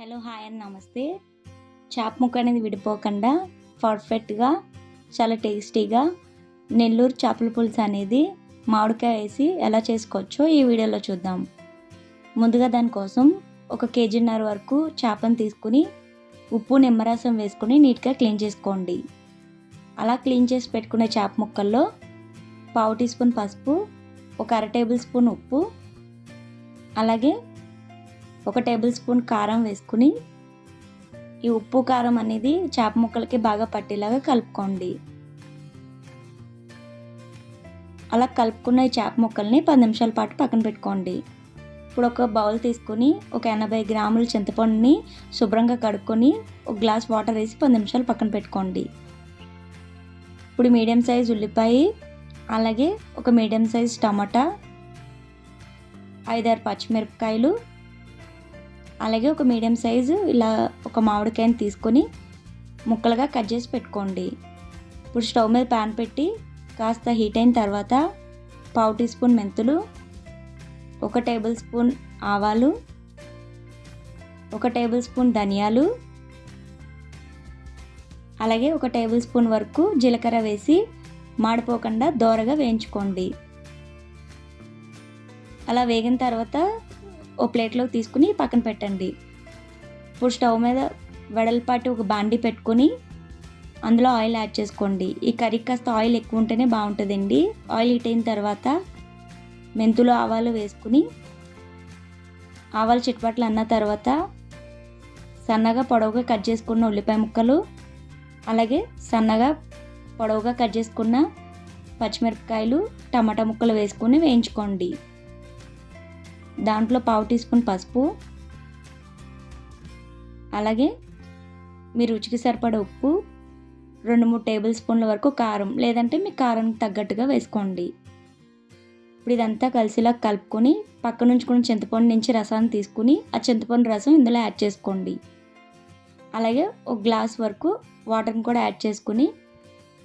Hello hi and నమస్తే. చేప ముక్క అనేది విడిపోకుండా పర్ఫెక్ట్గా చాలా టేస్టీగా నెల్లూరు చేపల పులుసు అనేది మామిడికాయ వేసి ఎలా చేసుకోవచ్చో ఈ వీడియోలో చూద్దాం. ముందుగా దానికోసం ఒక కేజీన్నర వరకు చేపను తీసుకుని ఉప్పు నిమ్మరసం వేసుకుని నీట్గా క్లీన్ చేసుకోండి. అలా క్లీన్ చేసి పెట్టుకునే చేప ముక్కల్లో పావు టీ స్పూన్ పసుపు ఒక అర టేబుల్ స్పూన్ ఉప్పు అలాగే ఒక టేబుల్ స్పూన్ కారం వేసుకుని ఈ ఉప్పు కారం అనేది చేప ముక్కలకి బాగా పట్టేలాగా కలుపుకోండి. అలా కలుపుకున్న ఈ చేప ముక్కల్ని పది నిమిషాల పాటు పక్కన పెట్టుకోండి. ఇప్పుడు ఒక బౌల్ తీసుకుని ఒక ఎనభై గ్రాముల చింతపండుని శుభ్రంగా కడుక్కొని ఒక గ్లాస్ వాటర్ వేసి పది నిమిషాలు పక్కన పెట్టుకోండి. ఇప్పుడు మీడియం సైజ్ ఉల్లిపాయ అలాగే ఒక మీడియం సైజ్ టమాటా ఐదారు పచ్చిమిరపకాయలు అలాగే ఒక మీడియం సైజు ఇలా ఒక మామిడికాయని తీసుకొని ముక్కలుగా కట్ చేసి పెట్టుకోండి. ఇప్పుడు స్టవ్ మీద ప్యాన్ పెట్టి కాస్త హీట్ అయిన తర్వాత పావు టీ స్పూన్ మెంతులు ఒక టేబుల్ స్పూన్ ఆవాలు ఒక టేబుల్ స్పూన్ ధనియాలు అలాగే ఒక టేబుల్ స్పూన్ వరకు జీలకర్ర వేసి మాడిపోకుండా దోరగా వేయించుకోండి. అలా వేగిన తర్వాత ఓ ప్లేట్లోకి తీసుకుని పక్కన పెట్టండి. ఇప్పుడు స్టవ్ మీద వెడల్పాటి ఒక బాండి పెట్టుకొని అందులో ఆయిల్ యాడ్ చేసుకోండి. ఈ కర్రీకి కాస్త ఆయిల్ ఎక్కువ ఉంటేనే బాగుంటుందండి. ఆయిల్ హీట్ అయిన తర్వాత మెంతులు ఆవాలు వేసుకుని ఆవాలు చిట్పట్లు అన్న తర్వాత సన్నగా పొడవుగా కట్ చేసుకున్న ఉల్లిపాయ ముక్కలు అలాగే సన్నగా పొడవుగా కట్ చేసుకున్న పచ్చిమిరపకాయలు టమాటా ముక్కలు వేసుకొని వేయించుకోండి. దాంట్లో పావు టీ స్పూన్ పసుపు. అలాగే మీ రుచికి సరిపడ ఉప్పు. రెండు మూడు టేబుల్ స్పూన్ల వరకు కారం. లేదంటే మీ కారానికి తగ్గట్టుగా వేసుకోండి. ఇప్పుడు ఇదంతా కలిసిలా కలుపుకొని పక్క నుంచి కొన్ని చింతపండు నుంచి రసాన్ని తీసుకుని ఆ చింతపండు రసం ఇందులో యాడ్ చేసుకోండి. అలాగే ఒక గ్లాస్ వరకు వాటర్ని కూడా యాడ్ చేసుకుని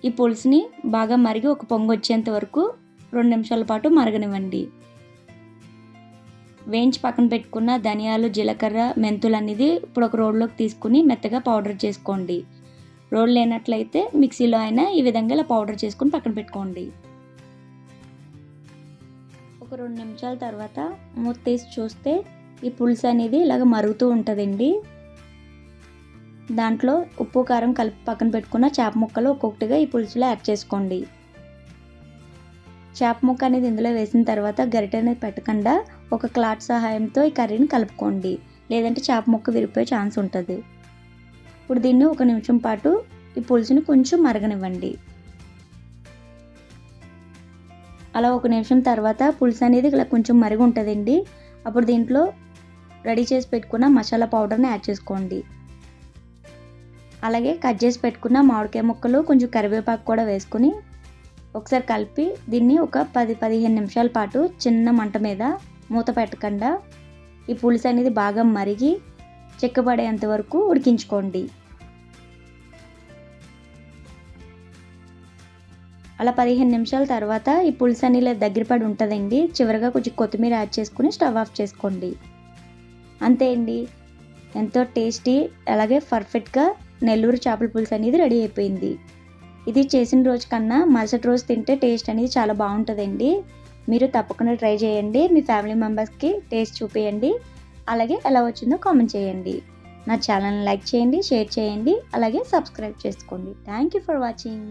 ఈ పులుసుని బాగా మరిగి ఒక పొంగు వచ్చేంత వరకు రెండు నిమిషాల పాటు మరగనివ్వండి. వేయించి పక్కన పెట్టుకున్న ధనియాలు జీలకర్ర మెంతులు అనేది ఇప్పుడు ఒక రోడ్లోకి తీసుకుని మెత్తగా పౌడర్ చేసుకోండి. రోడ్ లేనట్లయితే మిక్సీలో అయినా ఈ విధంగా ఇలా పౌడర్ చేసుకుని పక్కన పెట్టుకోండి. ఒక రెండు నిమిషాల తర్వాత మూత తీసి చూస్తే ఈ పులుసు అనేది ఇలాగ మరుగుతూ ఉంటుందండి. దాంట్లో ఉప్పు కారం కలిపి పక్కన పెట్టుకున్న చేప ముక్కలు ఒక్కొక్కటిగా ఈ పులుసులో యాడ్ చేసుకోండి. చేప ముక్క అనేది ఇందులో వేసిన తర్వాత గరిటె అనేది పెట్టకుండా ఒక క్లాత్ సహాయంతో ఈ కర్రీని కలుపుకోండి. లేదంటే చేప ముక్క విరిపోయే ఛాన్స్ ఉంటుంది. ఇప్పుడు దీన్ని ఒక నిమిషం పాటు ఈ పులుసుని కొంచెం మరగనివ్వండి. అలా ఒక నిమిషం తర్వాత పులుసు అనేది ఇలా కొంచెం మరిగి ఉంటుందండి. అప్పుడు దీంట్లో రెడీ చేసి పెట్టుకున్న మసాలా పౌడర్ని యాడ్ చేసుకోండి. అలాగే కట్ చేసి పెట్టుకున్న మామిడికాయ ముక్కలు కొంచెం కరివేపాకు కూడా వేసుకుని ఒకసారి కలిపి దీన్ని ఒక పది పదిహేను నిమిషాల పాటు చిన్న మంట మీద మూత పెట్టకుండా ఈ పులుసు అనేది బాగా మరిగి చెక్కబడేంత వరకు ఉడికించుకోండి. అలా పదిహేను నిమిషాల తర్వాత ఈ పులుసు అనేది దగ్గర పడి ఉంటుందండి. చివరిగా కొంచెం కొత్తిమీర యాడ్ చేసుకుని స్టవ్ ఆఫ్ చేసుకోండి. అంతే అండి. ఎంతో టేస్టీ అలాగే పర్ఫెక్ట్గా నెల్లూరు చేపల పులుసు అనేది రెడీ అయిపోయింది. ఇది చేసిన రోజు కన్నా మరుసటి రోజు తింటే టేస్ట్ అనేది చాలా బాగుంటుందండి. మీరు తప్పకుండా ట్రై చేయండి. మీ ఫ్యామిలీ మెంబర్స్కి టేస్ట్ చూపించండి అలాగే ఎలా వచ్చిందో కామెంట్ చేయండి. నా ఛానల్ని లైక్ చేయండి షేర్ చేయండి. అలాగే సబ్స్క్రైబ్ చేసుకోండి. Thank you for watching.